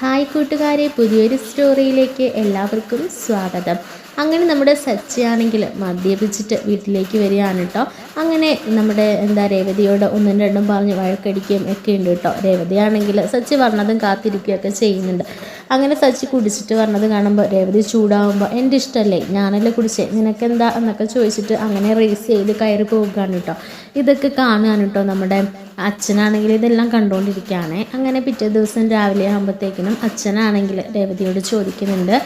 Hi കൂട്ടുകാരെ പുതിയൊരു സ്റ്റോറിയിലേക്ക് എല്ലാവർക്കും സ്വാഗതം. അങ്ങനെ നമ്മുടെ സച്ചിയാണെങ്കിൽ മദ്യപിച്ചിട്ട് വീട്ടിലേക്ക് വരികയാണ് കേട്ടോ അങ്ങനെ നമ്മുടെ എന്താ രേവതിയോട് ഒന്നും രണ്ടും പറഞ്ഞ് വഴക്കടിക്കുകയും ഒക്കെ ഉണ്ട് കേട്ടോ രേവതിയാണെങ്കിൽ സച്ചി പറഞ്ഞതും കാത്തിരിക്കുകയൊക്കെ ചെയ്യുന്നുണ്ട്. അങ്ങനെ സച്ചി കുടിച്ചിട്ട് പറഞ്ഞത് കാണുമ്പോൾ രേവതി ചൂടാവുമ്പോൾ എന്റെ ഇഷ്ടമല്ലേ ഞാനല്ലേ കുടിച്ചേ? നിനക്കെന്താ? എന്നൊക്കെ ചോദിച്ചിട്ട് അങ്ങനെ റേസ് ചെയ്ത് കയറി പോവുകയാണ് കേട്ടോ ഇതൊക്കെ കാണുകയാണ് കേട്ടോ നമ്മുടെ അച്ഛനാണെങ്കിൽ ഇതെല്ലാം കണ്ടുകൊണ്ടിരിക്കുകയാണ് അങ്ങനെ പിറ്റേ ദിവസം രാവിലെ ആകുമ്പോഴത്തേക്കിനും അച്ഛനാണെങ്കിൽ രേവതിയോട് ചോദിക്കുന്നുണ്ട്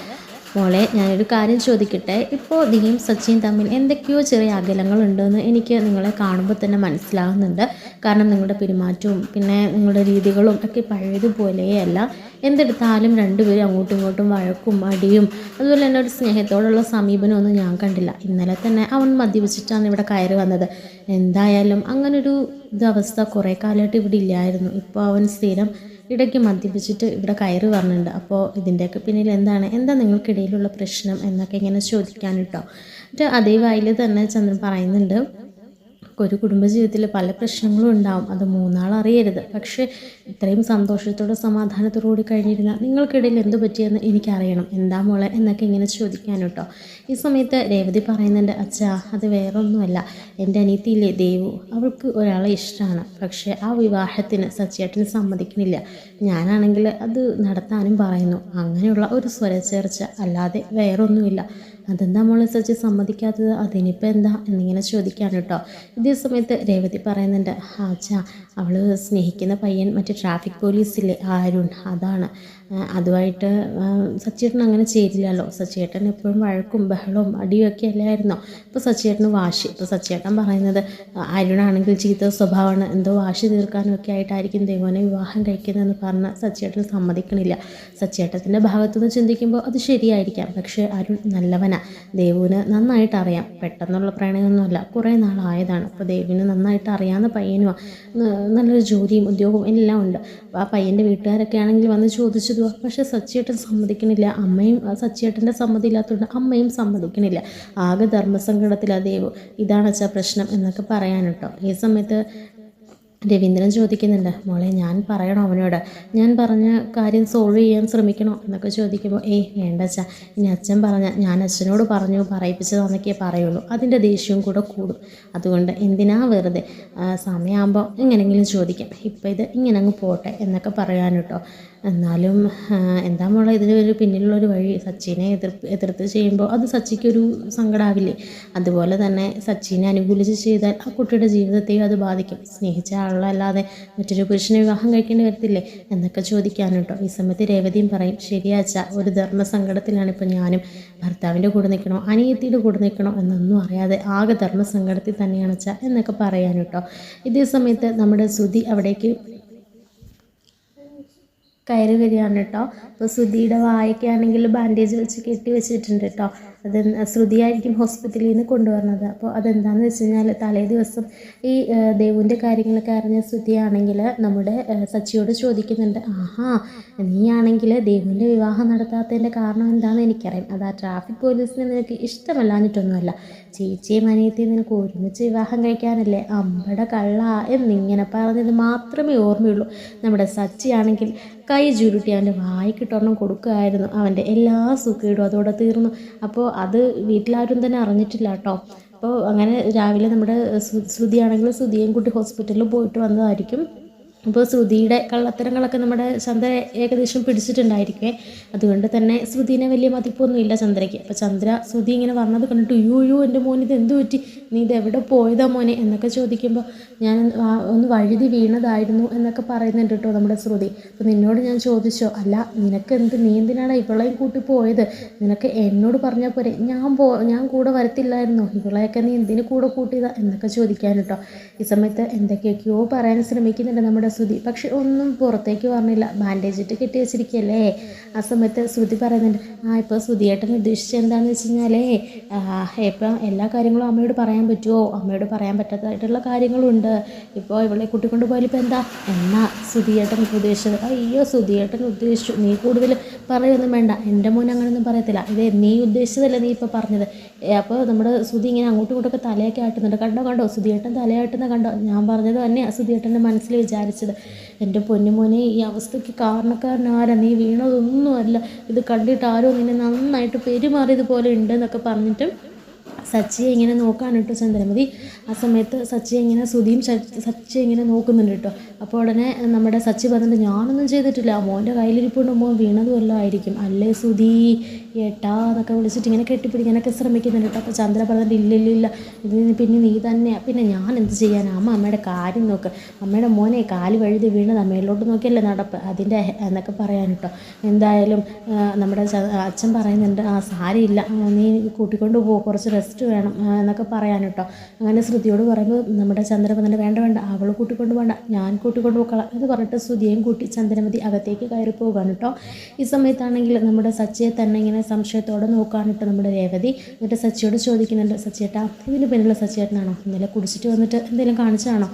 മോളെ ഞാനൊരു കാര്യം ചോദിക്കട്ടെ? ഇപ്പോൾ നീയും സച്ചിൻ തമ്മിൽ എന്തൊക്കെയോ ചെറിയ അകലങ്ങളുണ്ടെന്ന് എനിക്ക് നിങ്ങളെ കാണുമ്പോൾ തന്നെ മനസ്സിലാകുന്നുണ്ട് കാരണം നിങ്ങളുടെ പെരുമാറ്റവും പിന്നെ നിങ്ങളുടെ രീതികളും ഒക്കെ പഴയതുപോലെയല്ല എന്തെടുത്താലും രണ്ടുപേരും അങ്ങോട്ടും ഇങ്ങോട്ടും വഴക്കും അടിയും അതുപോലെ തന്നെ ഒരു സ്നേഹത്തോടുള്ള സമീപനമൊന്നും ഞാൻ കണ്ടില്ല. ഇന്നലെ തന്നെ അവൻ മദ്യപിച്ചിട്ടാണ് ഇവിടെ കയറി വന്നത്. എന്തായാലും അങ്ങനൊരു ഇതവസ്ഥ കുറേ കാലമായിട്ട് ഇവിടെ ഇല്ലായിരുന്നു. ഇപ്പോൾ അവൻ സ്ഥിരം ഇടയ്ക്ക് മദ്യപിച്ചിട്ട് ഇവിടെ കയറി പറഞ്ഞിട്ടുണ്ട് അപ്പോൾ ഇതിന്റെയൊക്കെ പിന്നിൽ എന്താണ്? എന്താ നിങ്ങൾക്കിടയിലുള്ള പ്രശ്നം എന്നൊക്കെ ഇങ്ങനെ ചോദിക്കാൻ കേട്ടോ എന്നിട്ട് അതേ വായിൽ തന്നെ ചന്ദ്രൻ പറയുന്നുണ്ട് ഒരു കുടുംബജീവിതത്തിൽ പല പ്രശ്നങ്ങളും ഉണ്ടാവും. അത് മൂന്നാൾ അറിയരുത് പക്ഷേ ഇത്രയും സന്തോഷത്തോടെ സമാധാനത്തോടു കൂടി കഴിഞ്ഞിരുന്ന നിങ്ങൾക്കിടയിൽ എന്ത് പറ്റിയെന്ന് എനിക്കറിയണം. എന്താ മോളെ? എന്നൊക്കെ ഇങ്ങനെ ചോദിക്കാൻ കേട്ടോ ഈ സമയത്ത് രേവതി പറയുന്നുണ്ട് അച്ഛാ അത് വേറൊന്നുമല്ല. എന്റെ അനിയത്തിയില്ലേ ദേവു. അവൾക്ക് ഒരാളെ ഇഷ്ടമാണ്. പക്ഷേ ആ വിവാഹത്തിന് സച്ചേട്ടന് സമ്മതിക്കണില്ല ഞാനാണെങ്കിൽ അത് നടത്താനും പറയുന്നു. അങ്ങനെയുള്ള ഒരു സ്വരച്ചേർച്ച അല്ലാതെ വേറൊന്നുമില്ല. അതെന്താ മോളെ സച്ചി സമ്മതിക്കാത്തത്? അതിനിപ്പോൾ എന്താ? എന്നിങ്ങനെ ചോദിക്കാൻ കേട്ടോ ഇതേ സമയത്ത് രേവതി പറയുന്നുണ്ട് ആച്ചാ അവൾ സ്നേഹിക്കുന്ന പയ്യൻ മറ്റേ ട്രാഫിക് പോലീസിലെ അരുൺ അതാണ്. അതുമായിട്ട് സച്ചേട്ടൻ അങ്ങനെ ചെയ്തില്ലല്ലോ. സച്ചേട്ടൻ എപ്പോഴും വഴക്കും ബഹളവും അടിയും ഒക്കെ അല്ലായിരുന്നോ? ഇപ്പോൾ സച്ചേട്ടന് വാശി. ഇപ്പോൾ സച്ചേട്ടൻ പറയുന്നത് അരുണാണെങ്കിൽ ചീത്ത സ്വഭാവമാണ്. എന്തോ വാശി തീർക്കാനും ഒക്കെ ആയിട്ടായിരിക്കും ദേവനെ വിവാഹം കഴിക്കുന്നതെന്ന് പറഞ്ഞ് സച്ചേട്ടൻ സമ്മതിക്കണില്ല. സച്ചേട്ടത്തിന്റെ ഭാഗത്തുനിന്ന് ചിന്തിക്കുമ്പോൾ അത് ശരിയായിരിക്കാം. പക്ഷേ അരുൺ നല്ലവനാ. ദേവുവിന് നന്നായിട്ട് അറിയാം. പെട്ടെന്നുള്ള പ്രണയമൊന്നുമല്ല. കുറേ നാളായതാണ്. അപ്പോൾ ദേവിന് നന്നായിട്ട് അറിയാവുന്ന പയ്യനുമാണ് നല്ലൊരു ജോലിയും ഉദ്യോഗവും എല്ലാം ഉണ്ട്. ആ പയ്യന്റെ വീട്ടുകാരൊക്കെ ആണെങ്കിൽ വന്ന് ചോദിച്ചത് പക്ഷേ സച്ചിയേട്ടൻ സമ്മതിക്കണില്ല. അമ്മയും സച്ചിയേട്ടന്റെ സമ്മതി ഇല്ലാത്തതുകൊണ്ട് അമ്മയും സമ്മതിക്കണില്ല. ആകെ ധർമ്മസങ്കടത്തിലാണ് ദേവു. ഇതാണ് പ്രശ്നം എന്നൊക്കെ പറയാൻ കേട്ടോ ഈ സമയത്ത് രവീന്ദ്രൻ ചോദിക്കുന്നുണ്ട് മോളെ ഞാൻ പറയണോ അവനോട്? ഞാൻ പറഞ്ഞ കാര്യം സോൾവ് ചെയ്യാൻ ശ്രമിക്കണോ? എന്നൊക്കെ ചോദിക്കുമ്പോൾ ഏയ് വേണ്ട അച്ഛാ. ഇനി അച്ഛൻ പറഞ്ഞ ഞാൻ അച്ഛനോട് പറഞ്ഞു പറയിപ്പിച്ചതാണെന്നൊക്കെ പറയുള്ളൂ. അതിന്റെ ദേഷ്യവും കൂടെ കൂടും. അതുകൊണ്ട് എന്തിനാ വെറുതെ? സമയമാകുമ്പോൾ എങ്ങനെങ്കിലും ചോദിക്കാം. ഇപ്പം ഇത് ഇങ്ങനെ അങ്ങ് പോട്ടെ എന്നൊക്കെ പറയാൻ കേട്ടോ. എന്നാലും എന്താ മോളെ ഇതിന് ഒരു പിന്നിലുള്ളൊരു വഴി? സച്ചിനെ എതിർ എതിർത്ത് ചെയ്യുമ്പോൾ അത് സച്ചിക്കൊരു സങ്കടമാവില്ലേ അതുപോലെ തന്നെ സച്ചിനെ അനുകൂലിച്ച് ചെയ്താൽ ആ കുട്ടിയുടെ ജീവിതത്തെയും അത് ബാധിക്കും. സ്നേഹിച്ച ആളല്ലാതെ മറ്റൊരു പുരുഷനെ വിവാഹം കഴിക്കേണ്ടി വരത്തില്ലേ? എന്നൊക്കെ ചോദിക്കാനും കേട്ടോ ഈ സമയത്ത് രേവതിയും പറയും ശരിയാച്ച ഒരു ധർമ്മ സങ്കടത്തിലാണ് ഇപ്പോൾ ഞാനും ഭർത്താവിന്റെ കൂടെ നിൽക്കണോ അനിയത്തിയുടെ കൂടെ നിൽക്കണോ എന്നൊന്നും അറിയാതെ ആകെ ധർമ്മ സങ്കടത്തിൽ തന്നെയാണ് അച്ഛ എന്നൊക്കെ പറയാൻ കേട്ടോ ഇതേ സമയത്ത് നമ്മുടെ ശ്രുതി അവിടേക്ക് കയറി വരികയാണ് കേട്ടോ. അപ്പോൾ ശ്രുതിയുടെ വായൊക്കെയാണെങ്കിൽ ബാൻഡേജ് വെച്ച് കെട്ടി വെച്ചിട്ടുണ്ട് കേട്ടോ. അത് ശ്രുതിയായിരിക്കും ഹോസ്പിറ്റലിൽ നിന്ന് കൊണ്ടുവരുന്നത്. അപ്പോൾ അതെന്താണെന്ന് വെച്ച് കഴിഞ്ഞാൽ തലേ ദിവസം ഈ ദേവുവിന്റെ കാര്യങ്ങളൊക്കെ അറിഞ്ഞ ശ്രുതിയാണെങ്കിൽ നമ്മുടെ സച്ചിയോട് ചോദിക്കുന്നുണ്ട് ആഹാ നീയാണെങ്കിൽ ദേവുവിന്റെ വിവാഹം നടത്താത്തതിന്റെ കാരണം എന്താണെന്ന് എനിക്കറിയാം. അത് ആ ട്രാഫിക് പോലീസിനെ നിനക്ക് ഇഷ്ടമല്ലാഞ്ഞിട്ടൊന്നുമല്ല. ചേച്ചിയും അനിയത്തിയും നിനക്ക് ഒരുമിച്ച് വിവാഹം കഴിക്കാനല്ലേ? അമ്പട കള്ള എന്നിങ്ങനെ പറഞ്ഞത് മാത്രമേ ഓർമ്മയുള്ളൂ. നമ്മുടെ സച്ചിയാണെങ്കിൽ കൈ ചുരുട്ടി അവന്റെ വായിക്കിട്ടൊരെണ്ണം കൊടുക്കുമായിരുന്നു. അവന്റെ എല്ലാ സുഖീടും അതോടെ തീർന്നു. അപ്പോൾ അത് വീട്ടിലാരും തന്നെ അറിഞ്ഞിട്ടില്ല കേട്ടോ. അപ്പോൾ അങ്ങനെ രാവിലെ നമ്മുടെ ശ്രുതിയാണെങ്കിൽ ശ്രുതിയും കുട്ടി ഹോസ്പിറ്റലിൽ പോയിട്ട് വന്നതായിരിക്കും. അപ്പോൾ ശ്രുതിയുടെ കള്ളത്തരങ്ങളൊക്കെ നമ്മുടെ ചന്ദ്ര ഏകദേശം പിടിച്ചിട്ടുണ്ടായിരിക്കുമേ അതുകൊണ്ട് തന്നെ ശ്രുതിനെ വലിയ മതിപ്പൊന്നുമില്ല ചന്ദ്രയ്ക്ക് അപ്പോൾ ചന്ദ്ര ശ്രുതി ഇങ്ങനെ പറഞ്ഞത് കണ്ടിട്ട് യു യു എന്റെ മോൻ ഇത് എന്ത് പറ്റി? നീ ഇത് എവിടെ പോയതാ മോനെ? എന്നൊക്കെ ചോദിക്കുമ്പോൾ ഞാൻ ഒന്ന് വഴുതി വീണതായിരുന്നു എന്നൊക്കെ പറയുന്നുണ്ട് കേട്ടോ നമ്മുടെ ശ്രുതി. അപ്പോൾ നിന്നോട് ഞാൻ ചോദിച്ചോ അല്ല നിനക്ക് എന്ത് നീ എന്തിനാണ് ഇവളെയും കൂട്ടി പോയത്? നിനക്ക് എന്നോട് പറഞ്ഞാൽ പോരെ. ഞാൻ പോ ഞാൻ കൂടെ വരത്തില്ലായിരുന്നോ. ഇവളെയൊക്കെ നീ എന്തിനു കൂടെ കൂട്ടിയതാ? എന്നൊക്കെ ചോദിക്കാൻ കേട്ടോ ഈ സമയത്ത് എന്തൊക്കെയൊക്കെയോ പറയാൻ ശ്രമിക്കുന്നുണ്ട് നമ്മുടെ ശ്രുതി. പക്ഷെ ഒന്നും പുറത്തേക്ക് പറഞ്ഞില്ല ബാൻഡേജ് ഇട്ട് കെട്ടി വെച്ചിരിക്കുകയല്ലേ ആ സമയത്ത് ശ്രുതി പറയുന്നുണ്ട് ആ ഇപ്പോൾ ശ്രുതിയേട്ടൻ ഉദ്ദേശിച്ചത് എന്താണെന്ന് വെച്ച് കഴിഞ്ഞാലേ ഇപ്പം എല്ലാ കാര്യങ്ങളും അമ്മയോട് പറയാൻ പറ്റുമോ അമ്മയോട് പറയാൻ പറ്റാത്തതായിട്ടുള്ള കാര്യങ്ങളുണ്ട്. ഇപ്പോൾ ഇവളെ കൂട്ടിക്കൊണ്ട് പോയാൽ ഇപ്പോൾ എന്താ? എന്നാ സുധിയേട്ടൻ ഉദ്ദേശിച്ചത്? അയ്യോ സുധിയേട്ടൻ ഉദ്ദേശിച്ചു. നീ കൂടുതൽ പറയൊന്നും വേണ്ട. എന്റെ മോൻ അങ്ങനെയൊന്നും പറയത്തില്ല. ഇത് നീ ഉദ്ദേശിച്ചതല്ല നീ ഇപ്പോൾ പറഞ്ഞത്? അപ്പോൾ നമ്മുടെ സുധി ഇങ്ങനെ അങ്ങോട്ടും ഇങ്ങോട്ടൊക്കെ തലയൊക്കെ ആട്ടുന്നുണ്ട്. കണ്ടോ കണ്ടോ? സുധിയേട്ടൻ തലയാട്ടുന്ന കണ്ടോ? ഞാൻ പറഞ്ഞത് തന്നെ സുധിയേട്ടന്റെ മനസ്സിൽ വിചാരിച്ചത്. എന്റെ പൊന്നുമോനെ ഈ അവസ്ഥയ്ക്ക് കാരണക്കാരനാരാ? നീ വീണതൊന്നുമല്ല. ഇത് കണ്ടിട്ട് ആരോ നിന്നെ നന്നായിട്ട് പെരുമാറിയതുപോലെ ഉണ്ട് എന്നൊക്കെ പറഞ്ഞിട്ട് സച്ചിയെ ഇങ്ങനെ നോക്കാനിട്ട് ചന്ദ്രമതി. ആ സമയത്ത് സച്ചിയെ ഇങ്ങനെ സുധിയും സച്ചി ഇങ്ങനെ നോക്കുന്നുണ്ട് കേട്ടോ. അപ്പോൾ ഉടനെ നമ്മുടെ സച്ചി പറഞ്ഞിട്ട് ഞാനൊന്നും ചെയ്തിട്ടില്ല. മോന്റെ കയ്യിലിരിപ്പുണ്ട്. മോൻ വീണതുമല്ലോ ആയിരിക്കും. അല്ലേ സുധി? ഏട്ടാ എന്നൊക്കെ വിളിച്ചിട്ട് ഇങ്ങനെ കെട്ടിപ്പിടിക്കാനൊക്കെ ശ്രമിക്കുന്നുണ്ട് കേട്ടോ. അപ്പോൾ ചന്ദ്ര പറഞ്ഞിട്ട് ഇല്ലില്ല ഇല്ല ഇത് പിന്നെ നീ തന്നെയാണ് പിന്നെ ഞാൻ എന്ത് ചെയ്യാനാ? അമ്മ അമ്മയുടെ കാര്യം നോക്ക്. അമ്മയുടെ മോനെ കാൽ വഴുതി വീണത് അമ്മയിലോട്ട് നോക്കിയല്ലേ നടപ്പ്? അതിന്റെ എന്നൊക്കെ പറയാൻ കേട്ടോ. എന്തായാലും നമ്മുടെ അച്ഛൻ പറയുന്നുണ്ട് ആ സാരിയില്ല നീ കൂട്ടിക്കൊണ്ട് പോ. കുറച്ച് റെസ്റ്റ് വേണം എന്നൊക്കെ പറയാൻ കേട്ടോ. അങ്ങനെ ശ്രുതിയോട് പറയുമ്പോൾ നമ്മുടെ ചന്ദ്രമതിന്റെ വേണ്ട വേണ്ട. അവൾ കൂട്ടിക്കൊണ്ട് വേണ്ട ഞാൻ കൂട്ടിക്കൊണ്ട് പോക്കളാം. എന്ന് പറഞ്ഞിട്ട് ശ്രുതിയെയും കൂട്ടി ചന്ദ്രമതി അകത്തേക്ക് കയറി പോകാൻ കേട്ടോ. ഈ സമയത്താണെങ്കിൽ നമ്മുടെ സച്ചിയെ തന്നെ ഇങ്ങനെ സംശയത്തോടെ നോക്കാനിട്ട് നമ്മുടെ രേവതി എന്നിട്ട് സച്ചിയോട് ചോദിക്കുന്നുണ്ട്. സച്ചിയേട്ടാ ഇതിന് പിന്നിലുള്ള സച്ചിയേട്ടനാണോ ഇന്നലെ കുടിച്ചിട്ട് വന്നിട്ട് എന്തെങ്കിലും കാണിച്ചാണോ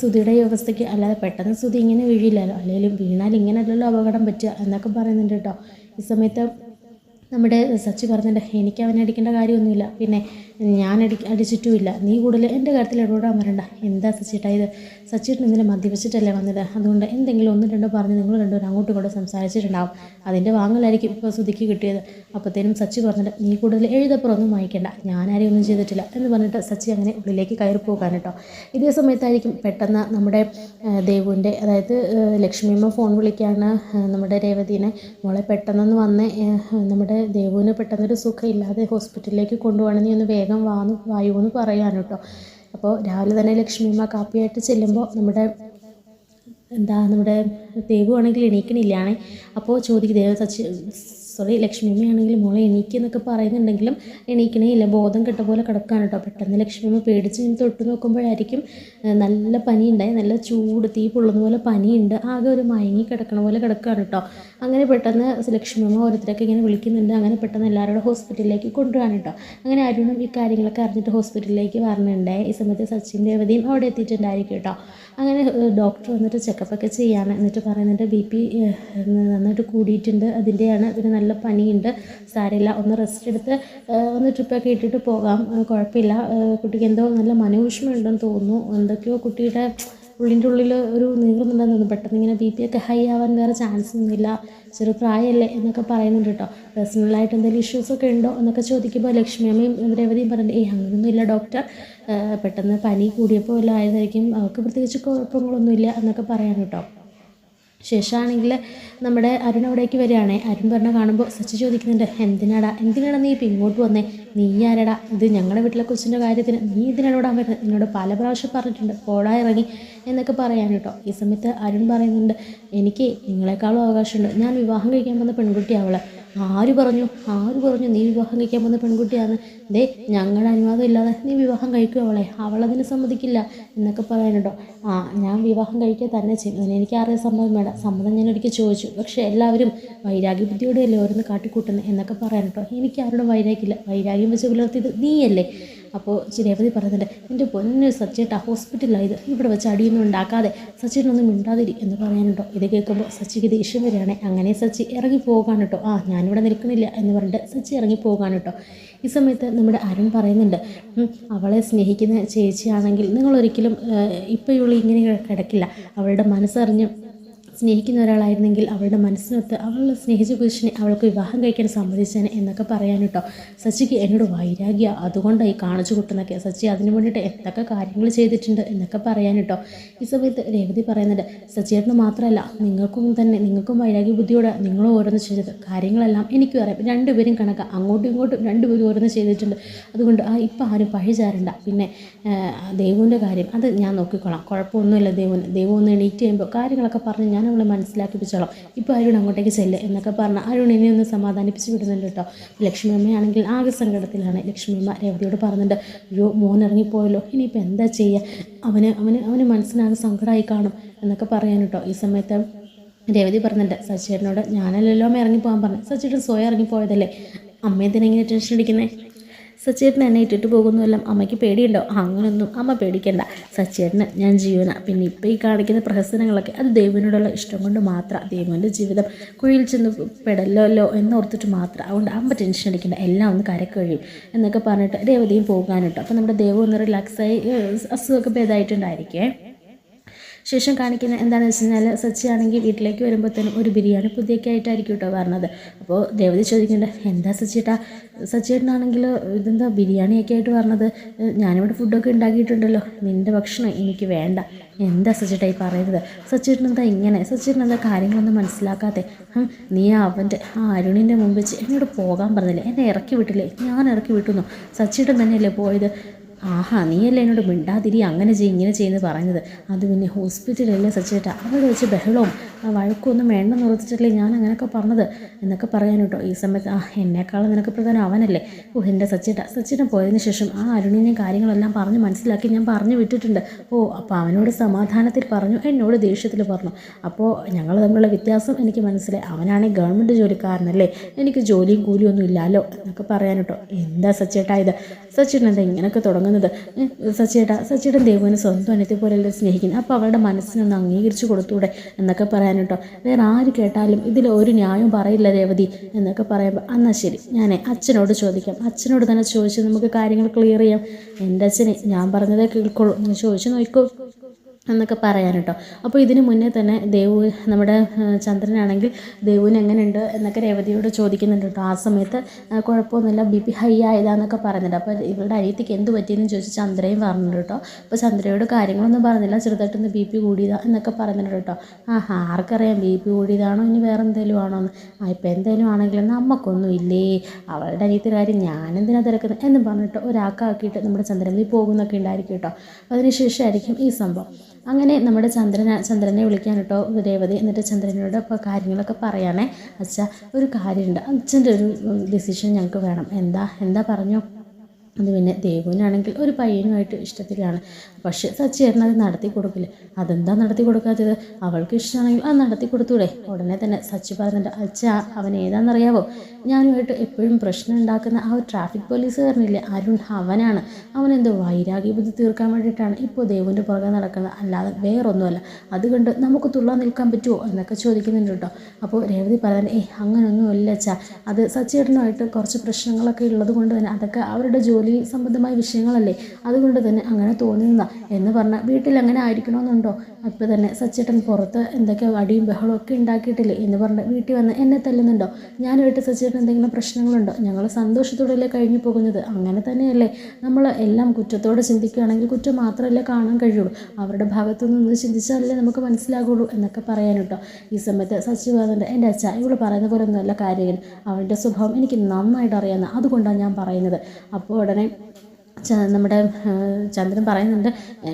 സുധിയുടെ ഈ അവസ്ഥയ്ക്ക് അല്ലാതെ പെട്ടെന്ന് സുധി ഇങ്ങനെ വീഴില്ലല്ലോ അല്ലെങ്കിലും വീണാൽ ഇങ്ങനെയല്ലല്ലോ അപകടം പറ്റുക എന്നൊക്കെ പറയുന്നുണ്ട് കേട്ടോ. ഈ സമയത്ത് നമ്മുടെ സച്ചി പറഞ്ഞിട്ട് എനിക്ക് അവനെ അടിക്കേണ്ട കാര്യമൊന്നുമില്ല. പിന്നെ ഞാൻ അടി അടിച്ചിട്ടുമില്ല. നീ കൂടുതൽ എന്റെ കാര്യത്തിൽ ഇടപെടാൻ വരണ്ട. എന്താ സച്ചിട്ടാ ഇത്? സച്ചിട്ട് ഇന്നലെ മദ്യപിച്ചിട്ടല്ലേ വന്നത്? അതുകൊണ്ട് എന്തെങ്കിലും ഒന്ന് രണ്ടോ പറഞ്ഞ് നിങ്ങൾ രണ്ടുപേരും അങ്ങോട്ടും ഇങ്ങോട്ടും സംസാരിച്ചിട്ടുണ്ടാവും. അതിന്റെ വാങ്ങലായിരിക്കും ഇപ്പോൾ സുധിക്ക് കിട്ടിയത്. അപ്പോഴത്തേനും സച്ചി പറഞ്ഞിട്ട് നീ കൂടുതൽ എഴുതപ്പുറമൊന്നും വായിക്കേണ്ട. ഞാനാരെയും ഒന്നും ചെയ്തിട്ടില്ല. എന്ന് പറഞ്ഞിട്ട് സച്ചി അങ്ങനെ ഉള്ളിലേക്ക് കയറി പോകാൻ കേട്ടോ. ഇതേ സമയത്തായിരിക്കും പെട്ടെന്ന് നമ്മുടെ ദേവുവിന്റെ അതായത് ലക്ഷ്മിയമ്മ ഫോൺ വിളിക്കുകയാണ് നമ്മുടെ രേവതീനെ. മോളെ പെട്ടെന്നൊന്ന് വന്ന് നമ്മുടെ ദേവുവിന് പെട്ടെന്നൊരു സുഖമില്ലാതെ ഹോസ്പിറ്റലിലേക്ക് കൊണ്ടുപോകണം നീ ഒന്ന് വേഗം വാന്ന് വായു എന്ന് പറയാൻ കേട്ടോ. അപ്പോൾ രാവിലെ തന്നെ ലക്ഷ്മിയമ്മ കാപ്പിയായിട്ട് ചെല്ലുമ്പോൾ നമ്മുടെ എന്താ നമ്മുടെ ദേവു ആണെങ്കിൽ എണീക്കണില്ലാണേ. അപ്പോൾ ചോദിക്കും ദേവ സച്ചി സോറി ലക്ഷ്മിയമ്മയാണെങ്കിൽ മോളെ എണീക്കുക എന്നൊക്കെ പറയുന്നുണ്ടെങ്കിലും എണീക്കണേ ഇല്ല ബോധം കെട്ട പോലെ കിടക്കാണ് കേട്ടോ പെട്ടെന്ന് ലക്ഷ്മിയമ്മ പേടിച്ച് ഞാൻ തൊട്ട് നോക്കുമ്പോഴായിരിക്കും നല്ല പനി ഉണ്ടായി നല്ല ചൂട് തീ പൊള്ളുന്ന പോലെ പനിയുണ്ട്. ആകെ ഒരു മയങ്ങി കിടക്കണ പോലെ കിടക്കുകയാണ് കേട്ടോ അങ്ങനെ പെട്ടെന്ന് ലക്ഷ്മിയമ്മ ഓരോരുത്തരൊക്കെ ഇങ്ങനെ വിളിക്കുന്നുണ്ട്. അങ്ങനെ പെട്ടെന്ന് എല്ലാവരും ഹോസ്പിറ്റലിലേക്ക് കൊണ്ടുപോകാൻ കേട്ടോ അങ്ങനെ അരുണും ഈ കാര്യങ്ങളൊക്കെ അറിഞ്ഞിട്ട് ഹോസ്പിറ്റലിലേക്ക് വരണുണ്ടായി. ഈ സമയത്ത് സച്ചിൻ ദേവതയും അവിടെ എത്തിയിട്ടുണ്ടായിരിക്കും കേട്ടോ അങ്ങനെ ഡോക്ടർ വന്നിട്ട് ചെക്കപ്പൊക്കെ ചെയ്യാണ്. എന്നിട്ട് പറയുന്നുണ്ട് ബി പി നന്നായിട്ട് കൂടിയിട്ടുണ്ട്. അതിന്റെയാണ് പിന്നെ നല്ല പനിയുണ്ട്. സാരമില്ല. ഒന്ന് റെസ്റ്റ് എടുത്ത് ഒന്ന് ട്രിപ്പൊക്കെ ഇട്ടിട്ട് പോകാം. കുഴപ്പമില്ല. കുട്ടിക്ക് എന്തോ നല്ല മനോവിഷമം ഉണ്ടെന്ന് തോന്നുന്നു. എന്തൊക്കെയോ കുട്ടിയുടെ ഉള്ളിന്റെ ഉള്ളിൽ ഒരു നീറുന്നുണ്ടെന്ന് പെട്ടെന്ന് ഇങ്ങനെ ബി പി ഒക്കെ ഹൈ ആവാൻ വേറെ ചാൻസ് ഒന്നുമില്ല. ചെറു പ്രായമല്ലേ എന്നൊക്കെ പറയുന്നുണ്ട് കേട്ടോ. പേഴ്സണലായിട്ട് എന്തെങ്കിലും ഇഷ്യൂസൊക്കെ ഉണ്ടോ എന്നൊക്കെ ചോദിക്കുമ്പോൾ ലക്ഷ്മി അമ്മയും രേവതിയും പറഞ്ഞിട്ട് ഏയ് അങ്ങനെയൊന്നും ഇല്ല ഡോക്ടർ പെട്ടെന്ന് പനി കൂടിയപ്പോൾ എല്ലാം ആയതായിരിക്കും. അവർക്ക് പ്രത്യേകിച്ച് കുഴപ്പങ്ങളൊന്നുമില്ല എന്നൊക്കെ പറയാൻ കേട്ടോ. ശേഷമാണെങ്കിൽ നമ്മുടെ അരുൺ അവിടേക്ക് വരികയാണേ. അരുൺ പറഞ്ഞ കാണുമ്പോൾ സച്ചി ചോദിക്കുന്നുണ്ട് എന്തിനാടാ? എന്തിനാടാ നീ ഇപ്പം ഇങ്ങോട്ട് വന്നേ? നീ ആരടാ? ഇത് ഞങ്ങളുടെ വീട്ടിലെ കൊച്ചിന്റെ കാര്യത്തിന് നീ ഇവിടെ വരുന്നത് എന്നോട് പല പ്രാവശ്യം പറഞ്ഞിട്ടുണ്ട് പോടാ ഇറങ്ങി എന്നൊക്കെ പറയാൻ കേട്ടോ. ഈ സമയത്ത് അരുൺ പറയുന്നുണ്ട് എനിക്ക് നിങ്ങളെക്കാളും അവകാശമുണ്ട്. ഞാൻ വിവാഹം കഴിക്കാൻ വന്ന പെൺകുട്ടി അവളെ. ആര് പറഞ്ഞു? ആര് പറഞ്ഞു? നീ വിവാഹം കഴിക്കാൻ വന്ന പെൺകുട്ടിയാണ്. ദേ ഞങ്ങളുടെ അനുവാദം ഇല്ലാതെ നീ വിവാഹം കഴിക്കും അവളെ. അവളതിന് സമ്മതിക്കില്ല എന്നൊക്കെ പറയാനുണ്ടോ? ആ ഞാൻ വിവാഹം കഴിക്കുക തന്നെ ചെയ്യും. അതിന് എനിക്ക് ആരെയും സമ്മതം വേണ്ട. സമ്മതം ഞാൻ ഒരിക്കൽ ചോദിച്ചു. പക്ഷേ എല്ലാവരും വൈരാഗ്യ ബുദ്ധിയോടെയല്ലേ ഓരോന്ന് കാട്ടിക്കൂട്ടുന്നത് എന്നൊക്കെ പറയാനുണ്ടോ? എനിക്ക് ആരോടും വൈരാഗ്യമില്ല. വൈരാഗ്യം വെച്ച് പുലർത്തിയത് നീയല്ലേ? അപ്പോൾ രേവതി പറയുന്നുണ്ട് എന്റെ പൊന്നു സച്ചേട്ടാ ഹോസ്പിറ്റലായത്. ഇവിടെ വെച്ച് അടിയൊന്നും ഉണ്ടാക്കാതെ സച്ചിനൊന്നും മിണ്ടാതിരി എന്ന് പറയാനുണ്ടോ. ഇത് കേൾക്കുമ്പോൾ സച്ചിക്ക് ദേഷ്യം വരികയാണെ. അങ്ങനെ സച്ചി ഇറങ്ങി പോകാൻ കേട്ടോ ആ ഞാനിവിടെ നിൽക്കുന്നില്ല എന്ന് പറഞ്ഞിട്ട് സച്ചി ഇറങ്ങി പോകാൻ കേട്ടോ ഈ സമയത്ത് നമ്മുടെ അരുൺ പറയുന്നുണ്ട് അവളെ സ്നേഹിക്കുന്ന ചേച്ചിയാണെങ്കിൽ നിങ്ങളൊരിക്കലും ഇപ്പോൾ ഇവൾ ഇങ്ങനെ കിടക്കില്ല. അവളുടെ മനസ്സറിഞ്ഞ് സ്നേഹിക്കുന്ന ഒരാളായിരുന്നെങ്കിൽ അവളുടെ മനസ്സിനൊത്ത് അവൾ സ്നേഹിച്ച പുരുഷനെ അവൾക്ക് വിവാഹം കഴിക്കാൻ സമ്മതിച്ചേനെ എന്നൊക്കെ പറയാൻ കേട്ടോ. സച്ചിക്ക് എന്നോട് വൈരാഗ്യ. അതുകൊണ്ടായി കാണിച്ചു കൂട്ടുന്നൊക്കെ സച്ചി അതിനു വേണ്ടിയിട്ട് എന്തൊക്കെ കാര്യങ്ങൾ ചെയ്തിട്ടുണ്ട് എന്നൊക്കെ പറയാൻ കേട്ടോ. ഈ സമയത്ത് രേവതി പറയുന്നുണ്ട് സച്ചിയേട്ടന് മാത്രമല്ല നിങ്ങൾക്കും തന്നെ നിങ്ങൾക്കും വൈരാഗ്യ ബുദ്ധിയോടെ നിങ്ങൾ ഓരോന്ന് ചെയ്തത്. കാര്യങ്ങളെല്ലാം എനിക്കും അറിയാം. രണ്ടുപേരും കണക്കാം. അങ്ങോട്ടും ഇങ്ങോട്ടും രണ്ടുപേരും ഓരോന്ന് ചെയ്തിട്ടുണ്ട്. അതുകൊണ്ട് ആ ഇപ്പം ആരും പഴി ചാരണ്ട. പിന്നെ ദേവുവിന്റെ കാര്യം അത് ഞാൻ നോക്കിക്കോളാം. കുഴപ്പമൊന്നുമില്ല ദേവുവിന്. ദേവു ഒന്ന് എണീറ്റ് ചെയ്യുമ്പോൾ കാര്യങ്ങളൊക്കെ പറഞ്ഞ് ഞാൻ അവളെ മനസ്സിലാക്കിപ്പിച്ചോളാം. ഇപ്പോൾ അരുൺ അങ്ങോട്ടേക്ക് ചെല്ല് എന്നൊക്കെ പറഞ്ഞ് അരുൺ ഇനി ഒന്ന് സമാധാനിപ്പിച്ച് വിടുന്നുണ്ട് കേട്ടോ. ലക്ഷ്മി അമ്മയാണെങ്കിൽ ആകെ സങ്കടത്തിലാണ്. ലക്ഷ്മി അമ്മ രേവതിയോട് പറഞ്ഞിട്ട് അയ്യോ മോൻ ഇറങ്ങിപ്പോയല്ലോ ഇനിയിപ്പോൾ എന്താ ചെയ്യുക അവന് അവന് അവന് മനസ്സിനാകെ സങ്കടമായി കാണും എന്നൊക്കെ പറയാൻ കേട്ടോ. ഈ സമയത്ത് രേവതി പറഞ്ഞിട്ട് സച്ചേട്ടനോട് ഞാനല്ലല്ലോ അമ്മ ഇറങ്ങിപ്പോകാൻ പറഞ്ഞു. സച്ചേട്ടൻ സ്വയം ഇറങ്ങിപ്പോയതല്ലേ? അമ്മ എന്തിനാ ഇങ്ങനെ ടെൻഷൻ അടിക്കുന്നത് സച്ചേട്ടൻ എന്നെ ഇട്ടിട്ട് പോകുന്നതെല്ലാം അമ്മയ്ക്ക് പേടിയുണ്ടോ? അങ്ങനൊന്നും അമ്മ പേടിക്കണ്ട. സച്ചേട്ടന് ഞാൻ ജീവന. പിന്നെ ഇപ്പോൾ ഈ കാണിക്കുന്ന പ്രഹസനങ്ങളൊക്കെ അത് ദൈവനോടുള്ള ഇഷ്ടം കൊണ്ട് മാത്രം. ദൈവന്റെ ജീവിതം കുഴിയിൽ ചെന്ന് പെടല്ലോ എന്നോർത്തിട്ട് മാത്രം. അതുകൊണ്ട് അമ്മ ടെൻഷൻ അടിക്കേണ്ട. എല്ലാം ഒന്ന് കരക്ക് കഴിയും എന്നൊക്കെ പറഞ്ഞിട്ട് ദേവതയും പോകാനിട്ടോ അപ്പോൾ നമ്മുടെ ദേവം ഒന്ന് റിലാക്സായി അസുഖമൊക്കെ ഭേദമായിട്ടുണ്ടായിരിക്കേ ശേഷം കാണിക്കുന്ന എന്താണെന്ന് വെച്ച് കഴിഞ്ഞാൽ സച്ചിയാണെങ്കിൽ വീട്ടിലേക്ക് വരുമ്പോഴത്തേനും ഒരു ബിരിയാണി പുതിയൊക്കെ ആയിട്ടായിരിക്കും കേട്ടോ പറഞ്ഞത്. അപ്പോൾ ദേവതി ചോദിക്കുന്നുണ്ട് എന്താ സച്ചിട്ടാ സച്ചിയേട്ടനാണെങ്കിൽ ഇതെന്താ ബിരിയാണിയൊക്കെ ആയിട്ട് പറഞ്ഞത്? ഞാനിവിടെ ഫുഡൊക്കെ ഉണ്ടാക്കിയിട്ടുണ്ടല്ലോ. നിന്റെ ഭക്ഷണം എനിക്ക് വേണ്ട. എന്താ സച്ചിയേട്ടാ ഈ പറയുന്നത്? സച്ചിയേട്ടൻ എന്താ ഇങ്ങനെ? സച്ചിയേട്ടൻ എന്താ കാര്യങ്ങളൊന്നും മനസ്സിലാക്കാതെ നീ അവന്റെ ആ അരുണിന്റെ മുമ്പ് എന്നോട് പോകാൻ പറഞ്ഞില്ലേ? എന്നെ ഇറക്കി വിട്ടില്ലേ? ഞാൻ ഇറക്കി വിട്ടുന്നു. സച്ചിട്ടൻ തന്നെയല്ലേ പോയത്? ആഹാ നീയല്ലേ എന്നോട് മിണ്ടാതിരി അങ്ങനെ ചെയ്യും ഇങ്ങനെ ചെയ്യുന്നത് പറഞ്ഞത്. അത് പിന്നെ ഹോസ്പിറ്റലല്ലേ സച്ചേട്ടാ അവിടെ വെച്ച് ബഹളവും വഴക്കൊന്നും വേണ്ടെന്ന് ഉറച്ചിട്ടല്ലേ ഞാൻ അങ്ങനെയൊക്കെ പറഞ്ഞത്. എന്നൊക്കെ പറയാൻ കേട്ടോ ഈ സമയത്ത് ആ എന്നെക്കാളും നിനക്ക് പ്രധാനം അവനല്ലേ? ഓ എന്റെ സച്ചിട്ട സച്ചിട്ട പോയതിന് ശേഷം ആ അരുണിനെ കാര്യങ്ങളെല്ലാം പറഞ്ഞ് മനസ്സിലാക്കി ഞാൻ പറഞ്ഞു വിട്ടിട്ടുണ്ട്. ഓ അപ്പോൾ അവനോട് സമാധാനത്തിൽ പറഞ്ഞു എന്നോട് ദേഷ്യത്തിൽ പറഞ്ഞു. അപ്പോൾ ഞങ്ങൾ തമ്മിലുള്ള വ്യത്യാസം എനിക്ക് മനസ്സിലായി. അവനാണെങ്കിൽ ഗവൺമെന്റ് ജോലിക്കാരനല്ലേ? എനിക്ക് ജോലിയും കൂലിയും ഒന്നും ഇല്ലല്ലോ എന്നൊക്കെ പറയാൻ കേട്ടോ എന്താ സച്ചേട്ടാ ഇത്? സച്ചിട്ട എന്താ ഇങ്ങനെയൊക്കെ തുടങ്ങുന്നത്? പറയുന്നത് സച്ചിട്ടൻ ദേവനെ സ്വന്തം പോലെ പോലെയല്ലേ സ്നേഹിക്കുന്നത്? അപ്പോൾ അവരുടെ മനസ്സിനൊന്ന് അംഗീകരിച്ചു കൊടുത്തൂടെ? എന്നൊക്കെ പറയാൻ കേട്ടോ വേറെ ആര് കേട്ടാലും ഇതിൽ ഒരു ന്യായം പറയില്ല രേവതി എന്നൊക്കെ പറയുമ്പോൾ എന്നാൽ ശരി ഞാൻ അച്ഛനോട് ചോദിക്കാം. അച്ഛനോട് തന്നെ ചോദിച്ച് നമുക്ക് കാര്യങ്ങൾ ക്ലിയർ ചെയ്യാം. എന്റെ അച്ഛനെ ഞാൻ പറഞ്ഞതേ കേൾക്കുള്ളൂ. എന്ന് ചോദിച്ചു നോക്കൂ. എന്നൊക്കെ പറയാൻ കേട്ടോ. അപ്പോൾ ഇതിന് മുന്നേ തന്നെ ദേവു നമ്മുടെ ചന്ദ്രനാണെങ്കിൽ ദേവുവിന് എങ്ങനെയുണ്ട് എന്നൊക്കെ രേവതിയോട് ചോദിക്കുന്നുണ്ട് കേട്ടോ. ആ സമയത്ത് കുഴപ്പമൊന്നുമില്ല ബി പി ഹൈ ആയതാന്നൊക്കെ പറയുന്നുണ്ട് അപ്പോൾ ഇവളുടെ അനിയത്തിക്ക് എന്ത് പറ്റിയെന്ന് ചോദിച്ച് ചന്ദ്രയും പറഞ്ഞു കേട്ടോ. അപ്പോൾ ചന്ദ്രയോട് കാര്യങ്ങളൊന്നും പറഞ്ഞില്ല ചെറുതായിട്ടൊന്ന് ബി പി കൂടിയതാ എന്നൊക്കെ പറയുന്നുണ്ട് കേട്ടോ. ആ ആർക്കറിയാം ബി പി കൂടിയതാണോ ഇനി വേറെ എന്തെങ്കിലും ആണോ എന്ന്. ആ ഇപ്പോൾ എന്തെങ്കിലും ആണെങ്കിലും നമുക്കൊന്നും ഇല്ലേ അവളുടെ അനിയത്തിന്റെ കാര്യം ഞാനെന്തിനാ തിരക്കുന്നത് എന്നും പറഞ്ഞിട്ട് ഒരാൾക്കാക്കിയിട്ട് നമ്മുടെ ചന്ദ്രനിൽ പോകുന്നൊക്കെ ഉണ്ടായിരിക്കും കേട്ടോ. അതിനുശേഷമായിരിക്കും ഈ സംഭവം. അങ്ങനെ നമ്മുടെ ചന്ദ്രനെ ചന്ദ്രനെ വിളിക്കാൻ കേട്ടോ രേവതി. എന്നിട്ട് ചന്ദ്രനോട് ഇപ്പോൾ കാര്യങ്ങളൊക്കെ പറയാനേ അച്ഛാ ഒരു കാര്യമുണ്ട്. അച്ഛന്റെ ഒരു ഡിസിഷൻ ഞങ്ങൾക്ക് വേണം. എന്താ? എന്താ പറഞ്ഞോ? അത് പിന്നെ ദേവുവിനാണെങ്കിൽ ഒരു പയ്യനുമായിട്ട് ഇഷ്ടത്തിലാണ്. പക്ഷേ സച്ചേട്ടൻ അത് നടത്തി കൊടുക്കില്ല. അതെന്താ നടത്തി കൊടുക്കാത്തത്? അവൾക്ക് ഇഷ്ടമാണെങ്കിൽ അത് നടത്തി കൊടുത്തൂടെ. ഉടനെ തന്നെ സച്ചി പറയുന്നുണ്ട് അച്ഛ അവൻ ഏതാണെന്നറിയാവോ? ഞാനുമായിട്ട് എപ്പോഴും പ്രശ്നം ഉണ്ടാക്കുന്ന ആ ഒരു ട്രാഫിക് പോലീസ് പോലീസുകാരനില്ലേ? അരുൺ അവനാണ്. അവനെന്തോ വൈരാഗ്യ ബുദ്ധി തീർക്കാൻ വേണ്ടിയിട്ടാണ് ഇപ്പോൾ ദേവുവിന്റെ പുറകെ നടക്കുന്നത്. അല്ലാതെ വേറൊന്നുമല്ല. അതുകൊണ്ട് നമുക്ക് തുള്ളാൻ നിൽക്കാൻ പറ്റുമോ? എന്നൊക്കെ ചോദിക്കുന്നുണ്ട് കേട്ടോ. അപ്പോൾ രേവതി പറയുന്നത് ഏയ് അങ്ങനെയൊന്നുമില്ല അച്ഛാ. അത് സച്ചേട്ടനുമായിട്ട് കുറച്ച് പ്രശ്നങ്ങളൊക്കെ ഉള്ളത് കൊണ്ട് തന്നെ അതൊക്കെ അവരുടെ ജോലി ജോലി സംബന്ധമായ വിഷയങ്ങളല്ലേ? അതുകൊണ്ട് തന്നെ അങ്ങനെ തോന്നുന്നതാണ് എന്ന് പറഞ്ഞാൽ വീട്ടിൽ അങ്ങനെ ആയിരിക്കണമെന്നുണ്ടോ അപ്പോൾ തന്നെ സച്ചേട്ടൻ പുറത്ത് എന്തൊക്കെ അടിയും ബഹളവും ഒക്കെ ഉണ്ടാക്കിയിട്ടില്ലേ എന്ന് പറഞ്ഞ് വീട്ടിൽ വന്ന് എന്നെ തല്ലുന്നുണ്ടോ? ഞാനുമായിട്ട് സച്ചേട്ടൻ എന്തെങ്കിലും പ്രശ്നങ്ങളുണ്ടോ? ഞങ്ങൾ സന്തോഷത്തോടെയല്ലേ കഴിഞ്ഞു പോകുന്നത്. അങ്ങനെ തന്നെയല്ലേ. നമ്മൾ എല്ലാം കുറ്റത്തോടെ ചിന്തിക്കുകയാണെങ്കിൽ കുറ്റം മാത്രമല്ലേ കാണാൻ കഴിയുള്ളൂ. അവരുടെ ഭാഗത്തു നിന്ന് ചിന്തിച്ചാലല്ലേ നമുക്ക് മനസ്സിലാകുള്ളൂ എന്നൊക്കെ പറയാനുട്ടോ ഈ സമയത്ത് സച്ചി പറയുന്നുണ്ട് എന്റെ അച്ഛ ഇവൾ പറയുന്ന പോലെ ഒന്നുമല്ല കാര്യങ്ങൾ അവന്റെ സ്വഭാവം എനിക്ക് നന്നായിട്ട് അറിയാവുന്ന അതുകൊണ്ടാണ് ഞാൻ പറയുന്നത്. അപ്പോൾ ഉടനെ നമ്മുടെ ചന്ദ്രൻ പറയുന്നുണ്ട്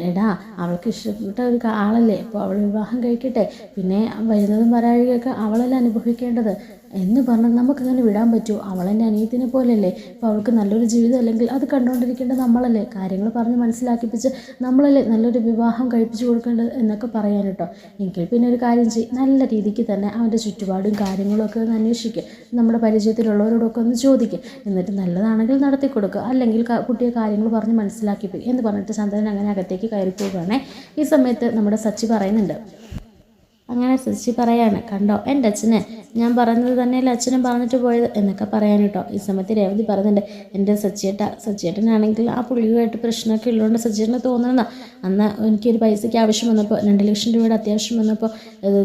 എടാ അവൾക്ക് ഇഷ്ടപ്പെട്ട ഒരു ആളല്ലേ അപ്പോൾ അവൾ വിവാഹം കഴിക്കട്ടെ. പിന്നെ വരുന്നതും വരാഴികയൊക്കെ അവളല്ലേ അനുഭവിക്കേണ്ടത്. എന്ന് പറഞ്ഞാൽ നമുക്കങ്ങനെ വിടാൻ പറ്റുമോ അവളെന്റെ അനിയത്തിനെ പോലെയല്ലേ? ഇപ്പോൾ അവൾക്ക് നല്ലൊരു ജീവിതം അല്ലെങ്കിൽ അത് കണ്ടുകൊണ്ടിരിക്കേണ്ടത് നമ്മളല്ലേ? കാര്യങ്ങൾ പറഞ്ഞ് മനസ്സിലാക്കിപ്പിച്ച് നമ്മളല്ലേ നല്ലൊരു വിവാഹം കഴിപ്പിച്ചു കൊടുക്കേണ്ടത് എന്നൊക്കെ പറയാൻ കേട്ടോ. എങ്കിൽ പിന്നെ ഒരു കാര്യം ചെയ്യും. നല്ല രീതിക്ക് തന്നെ അവന്റെ ചുറ്റുപാടും കാര്യങ്ങളൊക്കെ ഒന്ന് അന്വേഷിക്കുക നമ്മുടെ പരിചയത്തിലുള്ളവരോടൊക്കെ ഒന്ന് ചോദിക്കുക എന്നിട്ട് നല്ലതാണെങ്കിൽ നടത്തി കൊടുക്കുക അല്ലെങ്കിൽ കുട്ടിയെ കാര്യങ്ങൾ പറഞ്ഞ് മനസ്സിലാക്കിപ്പിക്കുക എന്ന് പറഞ്ഞിട്ട് ചന്ദ്രൻ അങ്ങനെ അകത്തേക്ക് കയറി പോവുകയാണെ. ഈ സമയത്ത് നമ്മുടെ സച്ചി പറയുന്നുണ്ട്. അങ്ങനെ സച്ചി പറയാണ് കണ്ടോ? എന്റെ അച്ഛനെ ഞാൻ പറഞ്ഞത് തന്നെയല്ലേ? അച്ഛനും പറഞ്ഞിട്ട് പോയത് എന്നൊക്കെ പറയാൻ കേട്ടോ. ഈ സമയത്ത് രേവതി പറയുന്നുണ്ട് എന്റെ സച്ചിയേട്ട സച്ചിയേട്ടനാണെങ്കിൽ ആ പുള്ളിയുമായിട്ട് പ്രശ്നമൊക്കെ ഉള്ളതുകൊണ്ട് സച്ചിയേട്ടന് തോന്നണം അന്ന് എനിക്കൊരു പൈസയ്ക്ക് ആവശ്യം വന്നപ്പോൾ രണ്ട് ലക്ഷം രൂപയുടെ അത്യാവശ്യം വന്നപ്പോൾ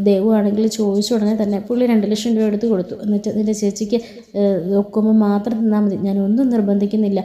ദേവു ആണെങ്കിൽ ചോദിച്ച ഉടനെ തന്നെ പുള്ളി രണ്ട് ലക്ഷം രൂപ എടുത്ത് കൊടുത്തു. എന്നിട്ട് നിന്റെ ചേച്ചിക്ക് ഒക്കുമ്പോൾ മാത്രം തന്നാൽ മതി. ഞാൻ ഒന്നും നിർബന്ധിക്കുന്നില്ല.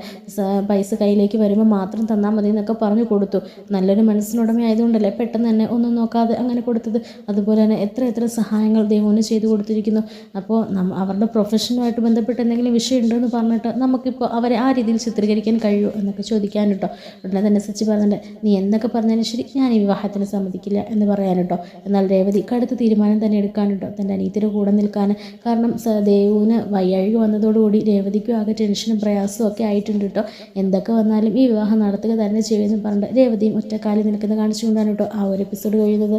പൈസ കയ്യിലേക്ക് വരുമ്പോൾ മാത്രം തന്നാൽ മതി എന്നൊക്കെ പറഞ്ഞു കൊടുത്തു. നല്ലൊരു മനസ്സിനുടമ ആയതുകൊണ്ടല്ലേ പെട്ടെന്ന് തന്നെ ഒന്നും നോക്കാതെ അങ്ങനെ കൊടുത്തത്. അതുപോലെ തന്നെ എത്ര എത്ര സഹായങ്ങൾ ദേവുവിന് ചെയ്തു കൊടുത്തിരിക്കുന്നു. അപ്പോൾ അവരുടെ പ്രൊഫഷനുമായിട്ട് ബന്ധപ്പെട്ട് എന്തെങ്കിലും വിഷയം ഉണ്ടെന്ന് പറഞ്ഞിട്ട് നമുക്കിപ്പോൾ അവരെ ആ രീതിയിൽ ചിത്രീകരിക്കാൻ കഴിയുമോ എന്നൊക്കെ ചോദിക്കാൻ കേട്ടോ ഉടനെ തന്നെ സച്ചി പറഞ്ഞിട്ട് നീ എന്നൊക്കെ പറഞ്ഞാലും ശരി ഞാൻ ഈ വിവാഹത്തിന് സമ്മതിക്കില്ല എന്ന് പറയാൻ കേട്ടോ എന്നാൽ രേവതി കടുത്ത തീരുമാനം തന്നെ എടുക്കാൻ കേട്ടോ തന്റെ അനീത്തിന്റെ കൂടെ നിൽക്കാൻ. കാരണം ദേവുവിന് വയ്യാഴിക വന്നതോടുകൂടി രേവതിക്കും ആകെ ടെൻഷനും പ്രയാസവും ഒക്കെ ആയിട്ടുണ്ട് കേട്ടോ എന്തൊക്കെ വന്നാലും ഈ വിവാഹം നടത്തുക തന്നെ ചെയ്യുമെന്ന് പറഞ്ഞിട്ട് രേവതിയും ഒറ്റക്കാലിൽ നിൽക്കുന്ന കാണിച്ചുകൊണ്ടാണ് കേട്ടോ ആ ഒരു എപ്പിസോഡ് കഴിയുന്നത്.